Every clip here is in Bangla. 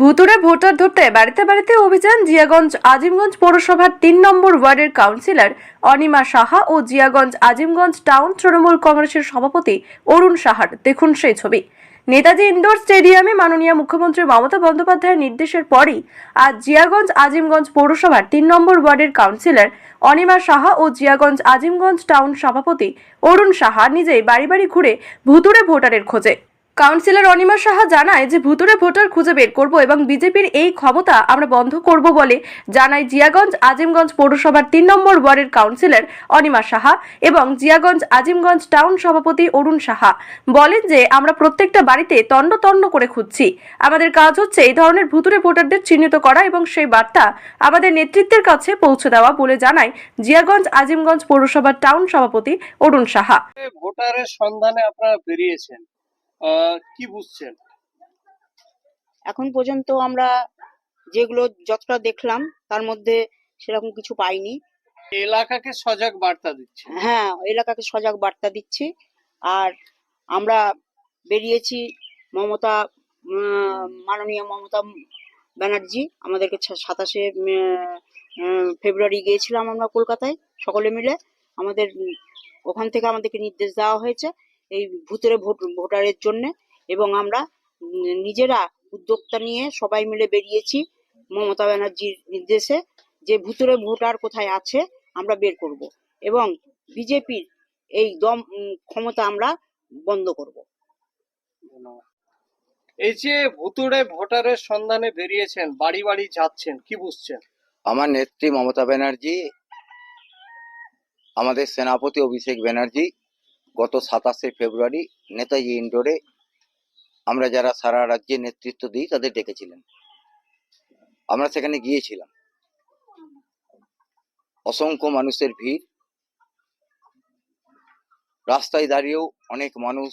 ভুতুরে ভোটার ধরতে বাড়িতে বাড়িতে অভিযান জিয়াগঞ্জ আজিমগঞ্জ পৌরসভার তিন নম্বর ওয়ার্ডের কাউন্সিলর অনিমা সাহা ও জিয়াগঞ্জ আজিমগঞ্জ টাউন তৃণমূল কংগ্রেসের সভাপতি অরুণ সাহার। দেখুন সেই ছবি। নেতাজি ইন্ডোর স্টেডিয়ামে মাননীয় মুখ্যমন্ত্রী মমতা বন্দ্যোপাধ্যায়ের নির্দেশের পরই আজ জিয়াগঞ্জ আজিমগঞ্জ পৌরসভার তিন নম্বর ওয়ার্ডের কাউন্সিলর অনিমা সাহা ও জিয়াগঞ্জ আজিমগঞ্জ টাউন সভাপতি অরুণ সাহা নিজেই বাড়ি বাড়ি ঘুরে ভুতুরে ভোটারের খোঁজে। কাউন্সিলর অনিমা সাহা জানায় যে ভুতুরে ভোটার খুঁজে বের করব এবং বিজেপির এই ক্ষমতা আমরা বন্ধ করব বলে জানায় জিয়াগঞ্জ আজিমগঞ্জ পৌরসভার তিন নম্বর ওয়ার্ডের কাউন্সিলর অনিমা সাহা এবং জিয়াগঞ্জ আজিমগঞ্জ টাউন সভাপতি অরুণ সাহা। বলেন যে আমরা প্রত্যেকটা বাড়িতে তন্ন তন্ন করে খুঁজছি। আমাদের কাজ হচ্ছে এই ধরনের ভুতুরে ভোটারদের চিহ্নিত করা এবং সেই বার্তা আমাদের নেতৃত্বের কাছে পৌঁছে দেওয়া বলে জানায় জিয়াগঞ্জ আজিমগঞ্জ পৌরসভার টাউন সভাপতি অরুণ সাহা। ভোটারের সন্ধানে আপনারা বেরিয়েছেন। কি বুঝছেন? এখন পর্যন্ত আমরা যেগুলো যতটা দেখলাম তার মধ্যে সেরকম কিছু পাইনি। এলাকাকে সজাগ বার্তা দিচ্ছে। হ্যাঁ এলাকাকে সজাগ বার্তা দিচ্ছি। আর আমরা বেরিয়েছি মমতা মাননীয় মমতা ব্যানার্জি আমাদেরকে সাতাশে ফেব্রুয়ারি গিয়েছিলাম আমরা কলকাতায় সকলে মিলে। আমাদের ওখান থেকে আমাদেরকে নির্দেশ দেওয়া হয়েছে। এই ভূতের ভোট ভোটারের জন্য এবং আমরা নিজেরা উদ্যোক্তা নিয়ে সবাই মিলে বেরিয়েছি মমতা ব্যানার্জির নির্দেশে যে ভূতুরে ভোটার কোথায় আছে আমরা বের করব এবং বিজেপির এই দম ক্ষমতা আমরা বন্ধ করব। এই যে ভুতুড়ে ভোটারের সন্ধানে বেরিয়েছেন বাড়ি বাড়ি যাচ্ছেন কি বুঝছেন? আমার নেত্রী মমতা ব্যানার্জি আমাদের সেনাপতি অভিষেক ব্যানার্জি গত সাতাশে ফেব্রুয়ারি নেতাজি ইন্ডোরে আমরা যারা সারা রাজ্যে নেতৃত্ব দিই, তাদের ডেকেছিলেন। আমরা সেখানে গিয়েছিলাম। অসংখ্য মানুষের ভিড়। রাস্তায় দাঁড়িয়েও অনেক মানুষ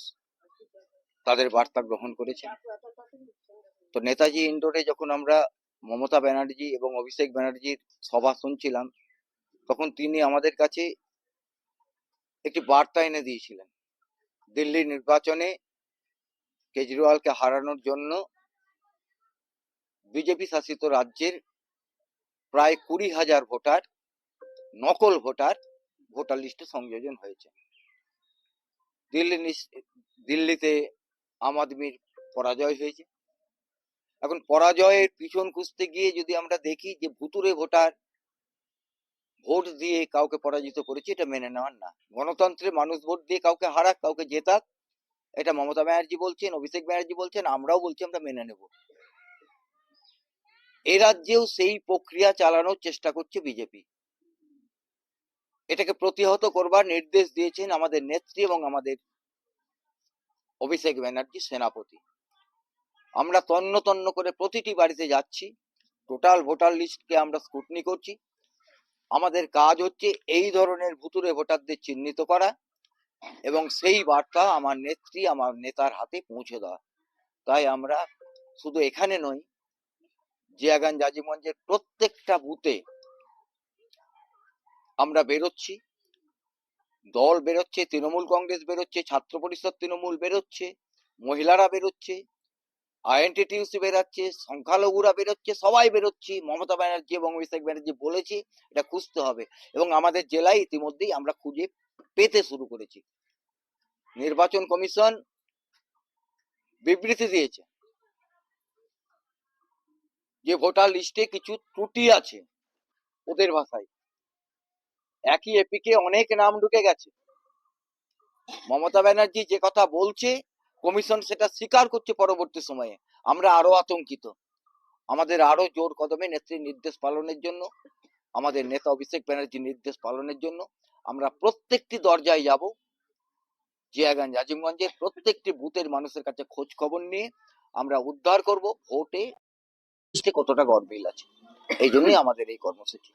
তাদের বার্তা গ্রহণ করেছেন। তো নেতাজি ইন্ডোরে যখন আমরা মমতা ব্যানার্জি এবং অভিষেক ব্যানার্জির সভা শুনছিলাম, তখন তিনি আমাদের কাছে একটি বার্তা এনে দিয়েছিলেন। দিল্লি নির্বাচনে কেজরিওয়ালকে হারানোর জন্য বিজেপি শাসিত রাজ্যের প্রায় কুড়ি হাজার ভোটার, নকল ভোটার ভোটার লিস্টে সংযোজন হয়েছে। দিল্লি দিল্লিতে আম আদমির পরাজয় হয়েছে। এখন পরাজয়ের পিছন খুঁজতে গিয়ে যদি আমরা দেখি যে ভুতুরে ভোটার ভোট দিয়ে কাউকে পরাজিত করেছি, এটা মেনে নেওয়ার না। গণতন্ত্রে মানুষ ভোট দিয়ে কাউকে হারাক, কাউকে জেতাক, এটা মমতা ব্যানার্জি বলছেন, অভিষেক ব্যানার্জি বলছেন, আমরাও বলছি, আমরা মেনে নেব। এ রাজ্যেও সেই প্রক্রিয়া চালানোর চেষ্টা করছে বিজেপি। এটাকে প্রতিহত করবার নির্দেশ দিয়েছেন আমাদের নেত্রী এবং আমাদের অভিষেক ব্যানার্জি, সেনাপতি। আমরা তন্ন তন্ন করে প্রতিটি বাড়িতে যাচ্ছি, টোটাল ভোটার লিস্টকে আমরা স্কুটনি করছি। আমাদের কাজ হচ্ছে এই ধরনের ভুতুরে ভোটারদের চিহ্নিত করা এবং সেই বার্তা আমার নেত্রী, আমার নেতার হাতে পৌঁছে দেওয়া। তাই আমরা শুধু এখানে নই, জিয়াগান আজিমগঞ্জের প্রত্যেকটা বুথে আমরা বেরোচ্ছি। দল বেরোচ্ছে, তৃণমূল কংগ্রেস বেরোচ্ছে, ছাত্র পরিষদ তৃণমূল বেরোচ্ছে, মহিলারা বেরোচ্ছে। আইএনটিটিউসি বেরোচ্ছে, সংখ্যালঘুরা বেরোচ্ছে, সবাই বেরোচ্ছি। মমতা ব্যানার্জি এবং অভিষেক ব্যানার্জি বলেছি, এটা খুঁজতে হবে। এবং আমাদের জেলায় ইতিমধ্যেই আমরা খুঁজে পেতে শুরু করেছি। নির্বাচন কমিশন বিবৃতি দিয়েছে যে ভোটার লিস্টে কিছু ত্রুটি আছে ওদের ভাষায়। একই এপিকে অনেক নাম ঢুকে গেছে। মমতা ব্যানার্জি যে কথা বলছে কমিশন সেটা স্বীকার করছে পরবর্তী সময়ে। আমরা আরও আতঙ্কিত। আমাদের আরও জোর কদমে নেত্রীর নির্দেশ পালনের জন্য, আমাদের নেতা অভিষেক ব্যানার্জির নির্দেশ পালনের জন্য আমরা প্রত্যেকটি দরজায় যাব জিয়াগঞ্জ আজিমগঞ্জের প্রত্যেকটি বুথের মানুষের কাছে খোঁজ খবর নিয়ে আমরা উদ্ধার করব ভোটে, কতটা গরমিল আছে। এই জন্যই আমাদের এই কর্মসূচি।